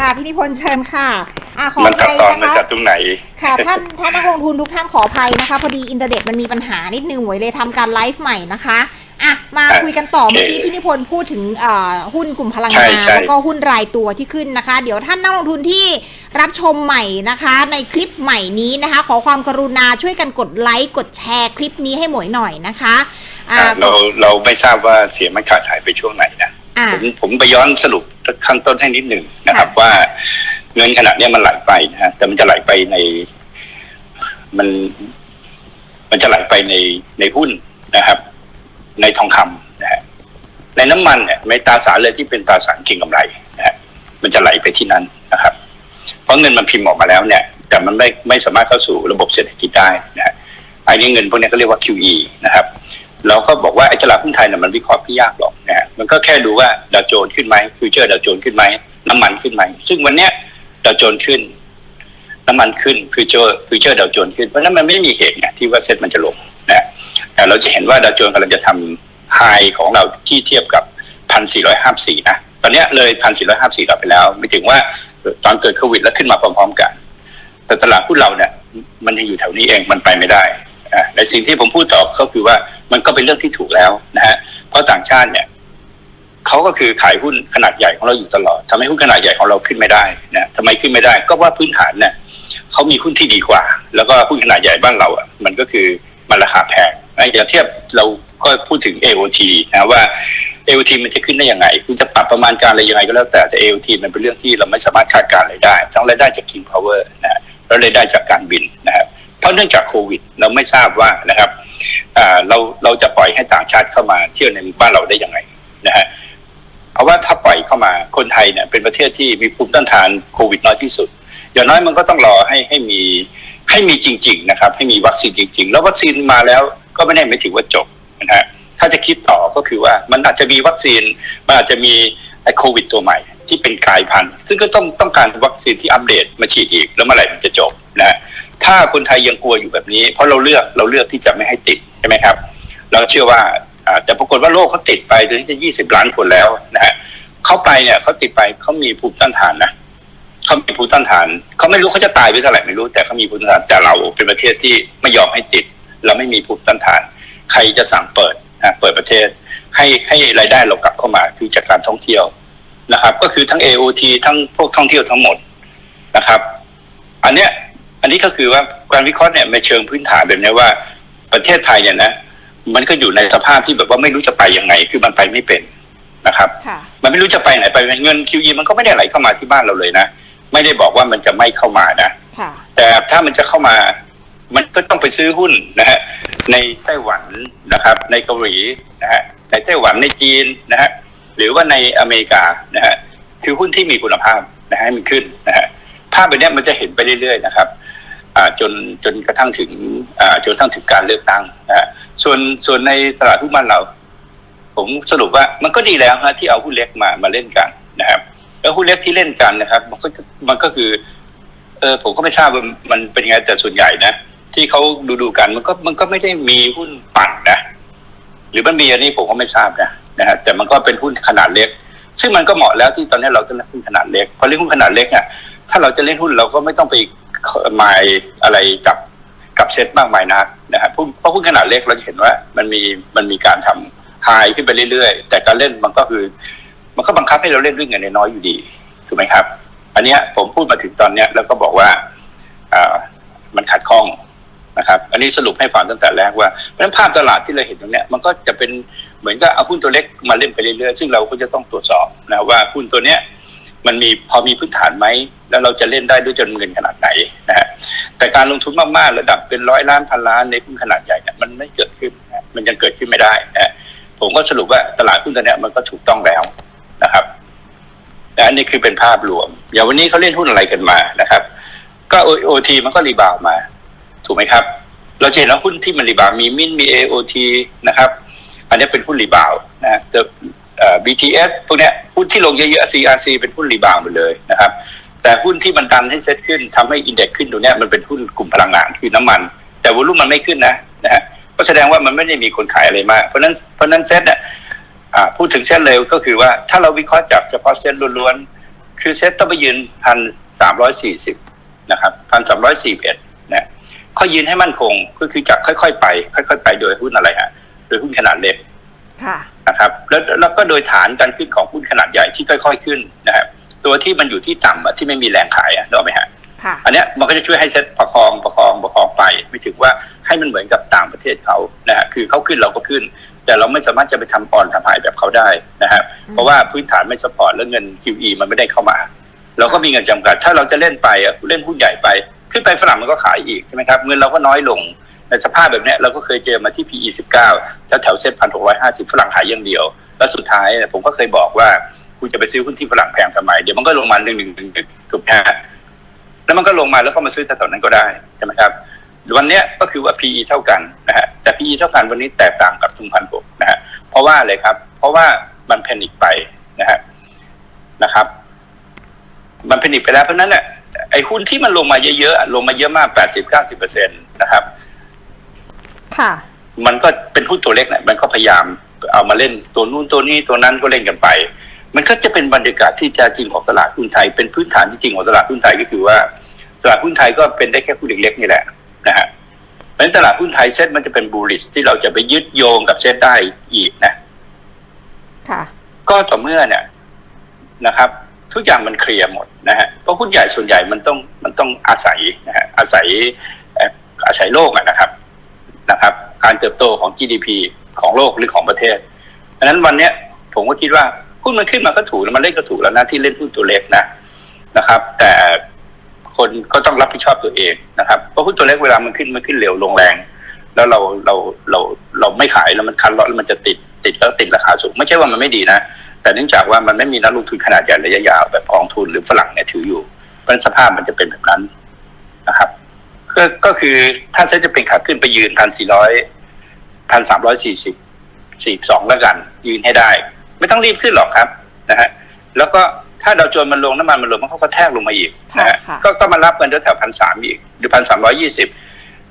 ค่ะพี่นิพนธ์เชิญค่ะอะขอมันอซับภัยซ้อนนะมาคะ จากตรงไหน ค่ะท่านท่านนักลงทุนทุกท่านขออภัยนะคะ พอดีอินเทอร์เน็ตมันมีปัญหานิดนึงหวยเลยทำการไลฟ์ใหม่นะคะอะมาอะคุยกันต่อโอเคเมื่อกี้พี่นิพนธ์พูดถึงเอ่อหุ้นกลุ่มพลังใช่งานใช่ แล้วก็หุ้นรายตัวที่ขึ้นนะคะ เดี๋ยวท่านนักลงทุนที่รับชมใหม่นะคะ ในคลิปใหม่นี้นะคะ ขอความกรุณาช่วยกันกดไลค์กดแชร์คลิปนี้ให้หมวยหน่อยนะคะอ่าอ่าเราเราไม่ทราบว่าเสียงมันขาดหายไปช่วงไหนนะ อ่าผมผมไปย้อนสรุป ข้างต้นให้นิดหนึ่งนะครับค่ะว่าเงินขนาดเนี้ยมันไหลไปนะฮะแต่มันจะไหลไปใน มัน มันจะไหลไปในในหุ้นนะครับ ในทองคำนะฮะในน้ำมันเนี่ยไม่ตราสารเลยที่เป็นตราสารเก็งกำไรนะฮะมันจะไหลไปที่นั้นนะครับ เพราะเงินมันพิมพ์ออกมาแล้วเนี่ย แต่มันไม่ไม่สามารถเข้าสู่ระบบเศรษฐกิจได้นะฮะไอ้นี่เงินพวกนี้ก็เรียกว่า QE นะครับ เราก็บอกว่าไอ้ตลาดหุ้นไทยเนี่ยมันวิเคราะห์ไม่ยากหรอกนะฮะมันก็แค่ดูว่าดาวโจนส์ขึ้นไหมฟิวเจอร์ดาวโจนส์ขึ้นไหมน้ำมันขึ้นไหมซึ่งวันเนี้ยดาวโจนส์ขึ้น น้ำมันขึ้นฟิวเจอร์ฟิวเจอร์ดาวโจนส์ขึ้นเพราะนั้นมันไม่มีเหตุเนี่ยที่ว่าเซ็ตมันจะลงนะแต่เราจะเห็นว่าดาวโจนส์กำลังจะทำไฮของเราที่เทียบกับพันสี่ร้อยห้าสี่นะตอนเนี้ยเลยพันสี่ร้อยห้าสี่เราไปแล้ว ไม่ถึงว่าตอนเกิดโควิดแล้วขึ้นมาพร้อมๆกัน แต่ตลาดหุ้นเราเนี่ยมันยังอยู่แถวนี้เองมันไปไม่ได้ ในสิ่งที่ผมพูดต่อก็คือว่ามันก็เป็นเรื่องที่ถูกแล้วนะฮะเพราะต่างชาติเนี่ยเขาก็คือขายหุ้นขนาดใหญ่ของเราอยู่ตลอดทำให้หุ้นขนาดใหญ่ของเราขึ้นไม่ได้นะทำไมขึ้นไม่ได้ ก็ว่าพื้นฐานเนี่ยเขามีหุ้นที่ดีกว่า แล้วก็หุ้นขนาดใหญ่บ้านเราอะมันก็คือมันราคาแพงนะอย่าเทียบเราก็พูดถึง AOT นะว่า AOT มันจะขึ้นได้ยังไง คุณจะปรับประมาณการอะไรยังไงก็แล้วแต่แต่ AOT มันเป็นเรื่องที่เราไม่สามารถคาดการณ์อะไรได้ทั้งรายได้จาก King Power นะฮะแล้วรายได้จากการบินนะครับ ราะเนื่องจากโควิด เราไม่ทราบว่านะครับเราเราจะปล่อยให้ต่างชาติเข้ามาเที่ยวในบ้านเราได้ยังไงนะฮะเพราะว่าถ้าปล่อยเข้ามาคนไทยเนี่ยเป็นประเทศที่มีภูมิต้านทานโควิดน้อยที่สุด อย่างน้อยมันก็ต้องรอให้ให้มีให้มีจริง ๆ นะครับ ให้มีวัคซีนจริง ๆ แล้ววัคซีนมาแล้วก็ไม่ได้หมายถึงว่าจบนะฮะถ้าจะคิดต่อก็คือว่ามันอาจจะมีวัคซีนมันอาจจะมีไอโควิด ตัวใหม่ที่เป็นกลายพันธุ์ซึ่งก็ต้องต้องการวัคซีนที่อัปเดตมาฉีดอีกแล้วเมื่อไหร่มันจะจบนะฮะ ถ้าคนไทยยังกลัวอยู่แบบนี้ เพราะเราเลือกเราเลือกที่จะไม่ให้ติดใช่ไหมครับ เราเชื่อว่าแต่ปรากฏว่าโลกเขาติดไปจนจะยี่สิบล้านคนแล้วนะฮะเขาไปเนี่ยเขาติดไปเขามีภูมิต้านทานนะเขามีภูมิต้านทานเขาไม่รู้เขาจะตายไปเท่าไหร่ไม่รู้แต่เขามีภูมิต้านทานแต่เราเป็นประเทศที่ไม่ยอมให้ติด เราไม่มีภูมิต้านทาน ใครจะสั่งเปิดนะเปิดประเทศ ให้ให้รายได้เรากลับเข้ามาคือจากการท่องเที่ยวนะครับ ก็คือทั้ง AOT ทั้งพวกท่องเที่ยวทั้งหมดนะครับ อันเนี้ย อันนี้ก็คือว่าการวิเคราะห์เนี่ยในเชิงพื้นฐานแบบนี้ว่า ประเทศไทยเนี่ยนะมันก็อยู่ในสภาพที่แบบว่าไม่รู้จะไปยังไง คือมันไปไม่เป็นนะครับค่ะมันไม่รู้จะไปไหนไปเงิน QE มันก็ไม่ได้ไหลเข้ามาที่บ้านเราเลยนะไม่ได้บอกว่ามันจะไม่เข้ามานะค่ะแต่ถ้ามันจะเข้ามา มันก็ต้องไปซื้อหุ้นนะฮะในไต้หวันนะครับ ในเกาหลีนะฮะในไต้หวันในจีนนะฮะหรือว่าในอเมริกานะฮะคือหุ้นที่มีคุณภาพนะฮะให้มันขึ้นนะฮะภาพแบบเนี้ยมันจะเห็นไปเรื่อยๆนะครับอ่า จนจนกระทั่งถึงอ่าจนกระทั่งถึงการเลือกตั้งนะฮะส่วนส่วนในตลาดหุ้นบ้านเรา ผมสรุปว่ามันก็ดีแล้วฮะที่เอาหุ้นเล็กมามาเล่นกันนะครับ แล้วหุ้นเล็กที่เล่นกันนะครับ มันก็มันก็คือเออผมก็ไม่ทราบว่ามันเป็นยังไงแต่ส่วนใหญ่นะที่เขาดูดูกันมันก็มันก็ไม่ได้มีหุ้นปั่นนะหรือมันมีอันนี้ผมก็ไม่ทราบนะนะฮะแต่มันก็เป็นหุ้นขนาดเล็ก ซึ่งมันก็เหมาะแล้วที่ตอนนี้เราจะเล่นหุ้นขนาดเล็กพอเล่นหุ้นขนาดเล็กอะถ้าเราจะเล่นหุ้นเราก็ไม่ต้องไป มายอะไรกับกับเซตมากมายนักนะฮะเพราะเพราะหุ้นขนาดเล็กเราจะเห็นว่ามันมีมันมีการทำไฮขึ้นไปเรื่อยๆ แต่การเล่นมันก็คือ มันก็บังคับให้เราเล่นเรื่องเงินน้อยอยู่ดีถูกไหมครับ อันเนี้ยผมพูดมาถึงตอนเนี้ยแล้วก็บอกว่าอ่ามันขัดข้องนะครับ อันนี้สรุปให้ฟังตั้งแต่แรกว่าเพราะฉะนั้นภาพตลาดที่เราเห็นตรงเนี้ยมันก็จะเป็นเหมือนกับเอาหุ้นตัวเล็กมาเล่นไปเรื่อยๆ ซึ่งเราก็จะต้องตรวจสอบนะว่าหุ้นตัวเนี้ย มันมีพอมีพื้นฐานไหมแล้วเราจะเล่นได้ด้วยจำนวนเงินขนาดไหนนะฮะแต่การลงทุนมากๆระดับเป็นร้อยล้านพันล้านในหุ้นขนาดใหญ่เนี่ยมันไม่เกิดขึ้นนะมันยังเกิดขึ้นไม่ได้นะผมก็สรุปว่าตลาดหุ้นตัวเนี้มันก็ถูกต้องแล้วนะครับและอันนี้คือเป็นภาพรวมอย่างวันนี้เขาเล่นหุ้นอะไรกันมานะครับ ก็โอทีมันก็รีบาวมา ถูกไหมครับ เราจะเห็นว่าหุ้นที่มันรีบาวมีมินมี AOT นะครับ อันนี้เป็นหุ้นรีบาวนะแต่ BTS พวกเนี้ยหุ้นที่ลงเยอะๆ CRC เป็นหุ้นรีบาวด์หมดเลยนะครับ แต่หุ้นที่มันดันให้เซ็ตขึ้นทำให้อินเด็กซ์ขึ้นตรงเนี้ยมันเป็นหุ้นกลุ่มพลังงานคือน้ำมัน แต่วอลุ่มมันไม่ขึ้นนะนะฮะก็แสดงว่ามันไม่ได้มีคนขายอะไรมาก เพราะนั้นเพราะนั้นเซ็ตเนี่ยอ่าพูดถึงเส้นเร็วก็คือว่าถ้าเราวิเคราะห์จากเฉพาะเส้นล้วนๆคือเซ็ตต้องไปยืนพันสามร้อยสี่สิบนะครับพันสามร้อยสี่เอ็ดนะเขายืนให้มั่นคงก็คือจากค่อยๆ ไป ค่อย ๆ ไปโดยหุ้นอะไรฮะโดยหุ้นขนาดเล็ก นะครับแล้วแล้วก็โดยฐานการขึ้นของหุ้นขนาดใหญ่ที่ค่อย ๆขึ้นนะครับตัวที่มันอยู่ที่ต่ำอะที่ไม่มีแรงขายอะรู้ไหมฮะค่ะอันเนี้ยมันก็จะช่วยให้เซ็ตประคองประคองประคองไป ไม่ถึงว่าให้มันเหมือนกับต่างประเทศเขานะฮะคือเขาขึ้นเราก็ขึ้น แต่เราไม่สามารถจะไปทำอ่อนทำหายแบบเขาได้นะฮะอืมเพราะว่าพื้นฐานไม่สปอร์ตแล้วเงิน QE มันไม่ได้เข้ามา เราก็มีเงินจำกัด ถ้าเราจะเล่นไปอะเล่นหุ้นใหญ่ไป ขึ้นไปฝรั่งมันก็ขายอีกใช่ไหมครับเงินเราก็น้อยลง ในสภาพแบบนี้เราก็เคยเจอมาที่ PE 19ถ้าแถวเซ็ตพันหกร้อยห้าสิบฝรั่งขายอย่างเดียว แล้วสุดท้ายผมก็เคยบอกว่าคุณจะไปซื้อหุ้นที่ฝรั่งแพงทำไม เดี๋ยวมันก็ลงมาหนึ่งหนึ่งหนึ่งหนึ่งถูกไหมฮะแล้วมันก็ลงมาแล้วก็มาซื้อแถวๆนั้นก็ได้ใช่ไหมครับวันนี้ก็คือว่า PE เท่ากันนะฮะแต่ PE เท่ากันวันนี้แตกต่างกับทุนพันบกนะฮะเพราะว่าอะไรครับ เพราะว่ามันแพนิคไปนะฮะนะครับ มันแพนิคไปแล้วเพราะนั้นเนี่ยไอ้หุ้นที่มันลงมาเยอะๆลงมาเยอะมาก80-90%เปอร์เซ็นต์นะครับ ค่ะ มันก็เป็นหุ้นตัวเล็กเนี่ยมันก็พยายามเอามาเล่นตัวนู้นตัวนี้ตัวนั้นก็เล่นกันไป มันก็จะเป็นบรรยากาศที่แท้จริงของตลาดหุ้นไทย เป็นพื้นฐานที่จริงของตลาดหุ้นไทยก็คือว่า ตลาดหุ้นไทยก็เป็นได้แค่หุ้นเล็กๆนี่แหละนะฮะเพราะฉะนั้นตลาดหุ้นไทยเซ็ตมันจะเป็นบูริสที่เราจะไปยึดโยงกับเซ็ตได้อีกนะค่ะ ก็ต่อเมื่อเนี่ยนะครับ ทุกอย่างมันเคลียร์หมดนะฮะเพราะหุ้นใหญ่ส่วนใหญ่มันต้องมันต้องอาศัยนะฮะอาศัยเอ่ออาศัยโลกอะนะครับ นะครับ การเติบโตของ GDP ของโลกหรือของประเทศดังนั้นวันเนี้ยผมก็คิดว่าหุ้นมันขึ้นมาก็ถูกแล้วมันเล่นก็ถูกแล้วนะที่เล่นหุ้นตัวเล็กนะนะครับ แต่คนก็ต้องรับผิดชอบตัวเองนะครับเพราะหุ้นตัวเล็กเวลามันขึ้นมันขึ้นเร็วลงแรง แล้วเราเราเราเราไม่ขายแล้วมันคันเลาะแล้วมันจะติดติดแล้วติดราคาสูง ไม่ใช่ว่ามันไม่ดีนะ แต่เนื่องจากว่ามันไม่มีนักลงทุนขนาดใหญ่ระยะยาวแบบกองทุนหรือฝรั่งเนี่ยถืออยู่เพราะฉะนั้นสภาพมันจะเป็นแบบนั้นนะครับ ก็ก็คือถ้าเซ็ตจะเป็นขาขึ้นไปยืนพันสี่ร้อยพันสามร้อยสี่สิบสี่สองแล้วกัน ยืนให้ได้ ไม่ต้องรีบขึ้นหรอกครับนะฮะแล้วก็ถ้าดาวโจนส์มันลงน้ำมันมันลงมันก็กระแทกลงมาอีกนะฮะค่ะก็ก็มารับกันแถวพันสามอีกหรือพันสามร้อยี่สิบ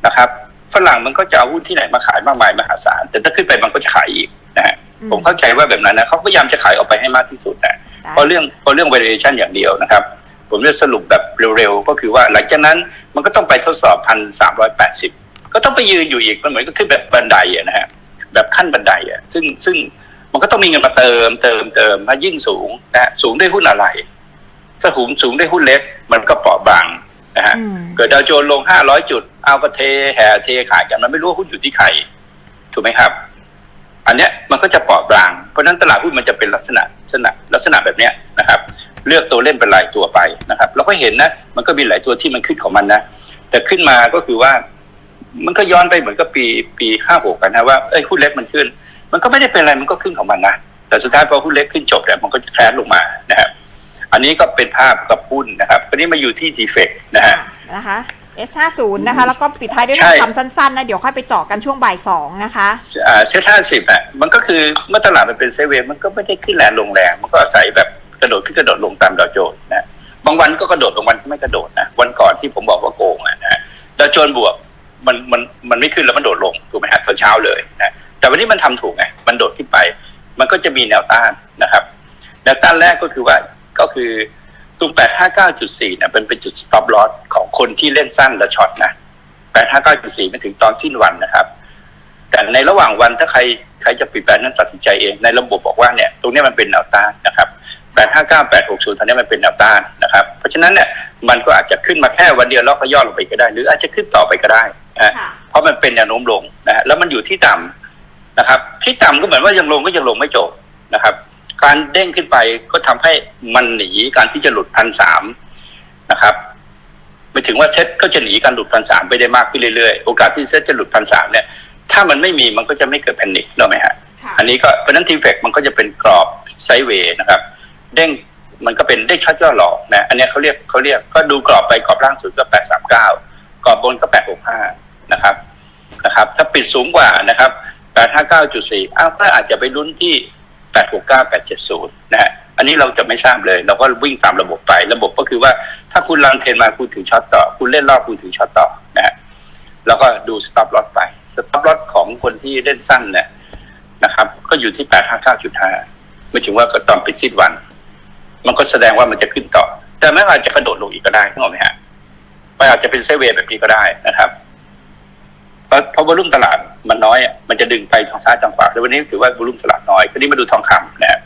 นะครับฝรั่งมันก็จะเอาหุ้นที่ไหนมาขายมากมายมหาศาลแต่ถ้าขึ้นไปมันก็จะขายอีกนะฮะอืมผมเข้าใจว่าแบบนั้นนะเขาพยายามจะขายออกไปให้มากที่สุดนะได้เพราะเรื่องเพราะเรื่อง valuation อย่างเดียวนะครับ ผมจะสรุปแบบเร็วๆ ก็คือว่าหลังจากนั้นมันก็ต้องไปทดสอบพันสามร้อยแปดสิบก็ต้องไปยืนอยู่อีกมันเหมือนก็ขึ้นแบบบันไดอะนะฮะแบบขั้นบันไดอะซึ่งซึ่งมันก็ต้องมีเงินมาเติมเติมเติมถ้ายิ่งสูงนะฮะสูงด้วยหุ้นอะไร ถ้าสูงสูงด้วยหุ้นเล็ก มันก็เปราะบางนะฮะอืมเกิดดาวโจนส์ลงห้าร้อยจุด เอาก็เทแห่เทขายกันมันไม่รู้ว่าหุ้นอยู่ที่ใครถูกไหมครับ อันเนี้ยมันก็จะเปราะบาง เพราะฉะนั้นตลาดหุ้นมันจะเป็นลักษณะลักษณะลักษณะแบบเนี้ยนะครับ เลือกตัวเล่นเป็นรายตัวไปนะครับเราก็เห็นนะ มันก็มีหลายตัวที่มันขึ้นของมันนะ แต่ขึ้นมาก็คือว่า มันก็ย้อนไปเหมือนกับปีปีห้าหกกันนะว่าเอ้ยหุ้นเล็กมันขึ้น มันก็ไม่ได้เป็นอะไรมันก็ขึ้นของมันนะแต่สุดท้ายพอหุ้นเล็กขึ้นจบเนี่ยมันก็จะแคร์ลงมานะครับอันนี้ก็เป็นภาพกับหุ้นนะครับอันนี้มาอยู่ที่ g f e c นะฮะนะคะ S50 นะคะ แล้วก็ปิดท้ายด้วยใช่คำสั้นๆนะ เดี๋ยวค่อยไปเจาะกันช่วงบ่ายสองนะคะอ่าเซ็ตห้าสิบอะมันก็คือเมื่อตลาดมันเป็นเซเวย์มันก็ไม่ได้ขึ้นแรงลงแรง มันก็อาศัยแบบก ระโดดขึ้นกระโดดลงตามดาวโจนส์นะบางวันก็กระโดดบางวันก็ไม่กระโดดนะวันก่อนที่ผมบอกว่าโกงนะดาวโจนส์บวกมันมันมันไม่ขึ้นแล้วมันโดดลงถูกไหมฮะตอนเช้าเลยนะแต่วันนี้มันทำถูกไงมันโดดขึ้นไป มันก็จะมีแนวต้านนะครับแนวต้านแรกก็คือว่าก็คือตรง859.4เนี่ยเป็นเป็นจุด stop loss ของคนที่เล่นสั้นและช็อตนะ859.4มันถึงตอนสิ้นวันนะครับ แต่ในระหว่างวันถ้าใครใครจะปิดแบรนด์นั้นตัดสินใจเอง ในระบบบอกว่าเนี่ย ตรงนี้มันเป็นแนวต้านนะครับ 859 860ตอนนี้มันเป็นแนวต้านนะครับ เพราะฉะนั้นเนี่ยมันก็อาจจะขึ้นมาแค่วันเดียวแล้วก็ย่อลงไปก็ได้ หรืออาจจะขึ้นต่อไปก็ได้นะค่ะเพราะมันเป็นแนวโน้มลงนะฮะแล้วมันอยู่ที่ต่ำนะครับ ที่ต่ำก็เหมือนว่ายังลงก็ยังลงไม่จบนะครับ การเด้งขึ้นไปก็ทำให้มันหนีการที่จะหลุดพันสามนะครับไม่ถึงว่าเซ็ตก็จะหนีการหลุดพันสามไปได้มากขึ้นเรื่อยๆ โอกาสที่เซ็ตจะหลุดพันสามเนี่ยถ้ามันไม่มีมันก็จะไม่เกิดแพนิคหรอกไหมฮะค่ะอันนี้ก็เพราะฉะนั้นทีเฟกมันก็จะเป็นกรอบไซด์เวย์นะครับ เด้งมันก็เป็นเด้งช็อตย่อหลอกนะอันนี้เขาเรียกเขาเรียกก็ดูกรอบไปกรอบล่างสุดก็แปดสามเก้ากรอบบนก็แปดหกห้านะครับนะครับ ถ้าปิดสูงกว่านะครับแปดห้าเก้าจุดสี่อ้าวก็อาจจะไปลุ้นที่แปดหกเก้าแปดเจ็ดศูนย์นะฮะอันนี้เราจะไม่ทราบเลย เราก็วิ่งตามระบบไประบบก็คือว่าถ้าคุณรันเทรนมาคุณถือช็อตต่อ คุณเล่นรอบคุณถือช็อตต่อนะฮะแล้วก็ดูสต็อปลอสไปสต็อปลอสของคนที่เล่นสั้นเนี่ยนะครับ ก็อยู่ที่859.5ไม่ถึงว่าก็ตอนปิดสิ้นวัน มันก็แสดงว่ามันจะขึ้นต่อ แต่ไม่อาจจะกระโดดลงอีกก็ได้นึกออกไหมฮะมันอาจจะเป็นไซด์เวย์แบบนี้ก็ได้นะครับ เพราะเพราะวอลุ่มตลาดมันน้อยอะมันจะดึงไปทางซ้ายทางขวาแล้ววันนี้ถือว่าวอลุ่มตลาดน้อยคราวนี้มาดูทองคำนะฮะ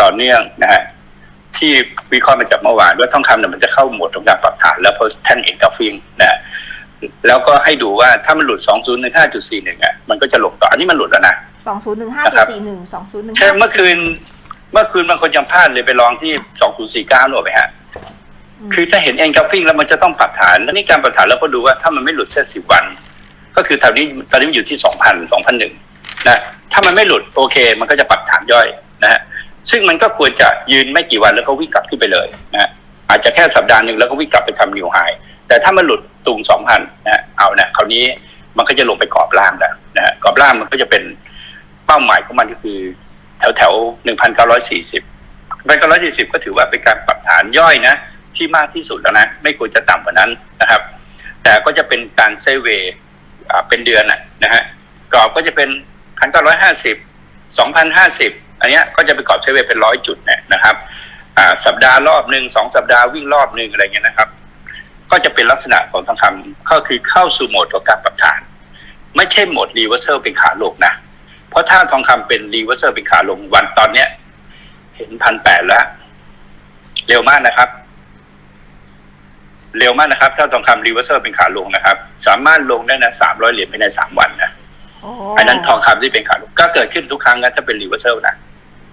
ต่อเนื่องนะฮะที่วิเคราะห์มาจากเมื่อวานว่าทองคำเนี่ยมันจะเข้าโหมดของการปรับฐาน แล้วพอแท่นเอกกราฟิงนะฮะแล้วก็ให้ดูว่าถ้ามันหลุด 2015.41อะมันก็จะลงต่ออันนี้มันหลุดแล้วนะสองศูนย์หนึ่งห้านะจุครัดบสี่หนึ่งสองศูนย์หนึ่งใช่เมื่อคืน เมื่อคืนบางคนยังพลาดเลยไปลองที่2049หนูกไหมฮะ คือถ้าเห็นเอ็นกราฟิงแล้วมันจะต้องปรับฐาน แล้วนี่การปรับฐานแล้วก็ดูว่าถ้ามันไม่หลุดเส้นสิบวัน ก็คือตอนนี้ตอนนี้มันอยู่ที่สองพันสองพันหนึ่งนะถ้ามันไม่หลุดโอเค มันก็จะปรับฐานย่อยนะฮะซึ่งมันก็ควรจะยืนไม่กี่วันแล้วก็วิ่งกลับขึ้นไปเลยนะฮะอาจจะแค่สัปดาห์หนึ่งแล้วก็วิ่งกลับไปทำนิวไฮแต่ถ้ามันหลุดตุงสองพันนะฮะเอาเนี่ยคราวนี้มันก็จะลงไปกรอบล่างแล้วนะฮะกรอบล่างมันก็จะเป็นเป้าหมายของมันก็คือ แถวแถวหนึ่งพันเก้าร้อยสี่สิบพันเก้าร้อยสี่สิบก็ถือว่าเป็นการปรับฐานย่อยนะ ที่มากที่สุดแล้วนะ ไม่ควรจะต่ำกว่านั้นนะครับ แต่ก็จะเป็นการเซเวเป็นเดือนนะฮะกรอบก็จะเป็นพันเก้าร้อยห้าสิบสองพันห้าสิบอันนี้ก็จะเป็นกรอบเซเวเป็นร้อยจุดเนี่ยนะครับสัปดาห์รอบหนึ่งสองสัปดาห์วิ่งรอบหนึ่งอะไรเงี้ยนะครับ ก็จะเป็นลักษณะของทองคำก็คือเข้าสู่โหมดของการปรับฐาน ไม่ใช่โหมดรีเวอร์เซลเป็นขาลงนะ เพราะถ้าทองคำเป็นรีเวอร์เซอร์เป็นขาลงวันตอนเนี้ย เห็นพันแปดแล้ว เร็วมากนะครับ เร็วมากนะครับ ถ้าทองคำรีเวอร์เซอร์เป็นขาลงนะครับ สามารถลงได้นะสามร้อยเหรียญภายในสามวันนะโอ้อันนั้นทองคำที่เป็นขาลงก็เกิดขึ้นทุกครั้งนะถ้าเป็นรีเวอร์เซอร์นะ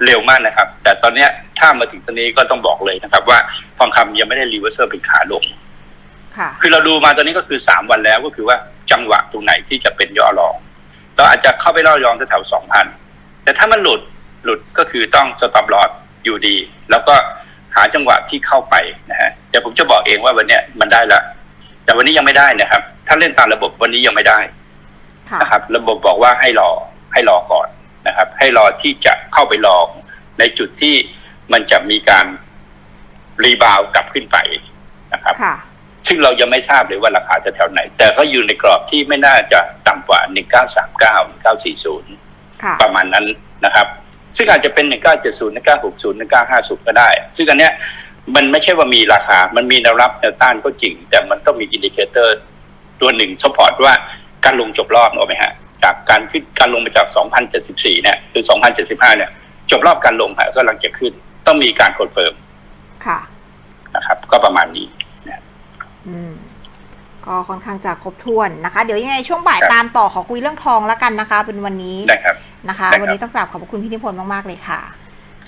เร็วมากนะครับ แต่ตอนเนี้ยถ้ามาถึงตอนนี้ก็ต้องบอกเลยนะครับ ว่าทองคำยังไม่ได้รีเวอร์เซอร์เป็นขาลงค่ะคือเราดูมาตอนนี้ก็คือสามวันแล้วก็คือว่าจังหวะตรงไหนที่จะเป็นย่อรอง เราอาจจะเข้าไปล่อยองแถวสองพันแต่ถ้ามันหลุดหลุดก็คือต้องสต็อปลอสอยู่ดี แล้วก็หาจังหวะที่เข้าไปนะฮะเดี๋ยวผมจะบอกเองว่าวันเนี้ยมันได้แล้วแต่วันนี้ยังไม่ได้นะครับ ถ้าเล่นตามระบบวันนี้ยังไม่ได้ค่ะนะครับ ระบบบอกว่าให้รอให้รอก่อนนะครับ ให้รอที่จะเข้าไปลองในจุดที่มันจะมีการรีบาวด์กลับขึ้นไปนะครับค่ะ ซึ่งเรายังไม่ทราบเลยว่าราคาจะแถวไหน แต่ก็อยู่ในกรอบที่ไม่น่าจะต่ำกว่า 1939 1940ค่ะประมาณนั้นนะครับ ซึ่งอาจจะเป็น 1970 1960 1950 ก็ได้ ซึ่งอันเนี้ยมันไม่ใช่ว่ามีราคา มันมีแนวรับแนวต้านก็จริง แต่มันต้องมีอินดิเคเตอร์ตัวหนึ่งสปอร์ตว่าการลงจบรอบถูกไหมฮะ จากการขึ้นการลงมาจาก 2074 เนี่ยคือ 2075 เนี่ย จบรอบการลงฮะก็กำลังจะขึ้น ต้องมีการคอนเฟิร์ม ค่ะ นะครับ ก็ประมาณนี้อืม ก็ค่อนข้างจะครบถ้วนนะคะ เดี๋ยวยังไงช่วงบ่ายครับตามต่อขอคุยเรื่องทองแล้วกันนะคะ เป็นวันนี้นะครับนะคะได้ครับวันนี้ต้องกราบขอบพระคุณพี่นิพนธ์มาก ๆ เลยค่ะ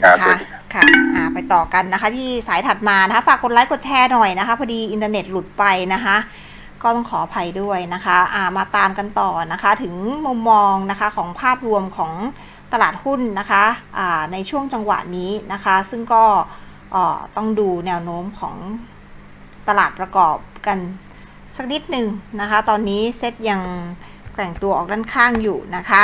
ครับนะสวัคะสดีครับค่ะอ่าไปต่อกันนะคะ ที่สายถัดมานะคะฝากกดไลค์กดแชร์หน่อยนะคะ พอดีอินเทอร์เน็ตหลุดไปนะคะ ก็ต้องขออภัยด้วยนะคะอ่ามาตามกันต่อนะคะ ถึงมุมมองนะคะของภาพรวมของตลาดหุ้นนะคะอ่าในช่วงจังหวะนี้นะคะ ซึ่งก็เอ่อต้องดูแนวโน้มของ ตลาดประกอบกันสักนิดหนึ่งนะคะ ตอนนี้เซ็ตยังแกว่งตัวออกด้านข้างอยู่นะคะ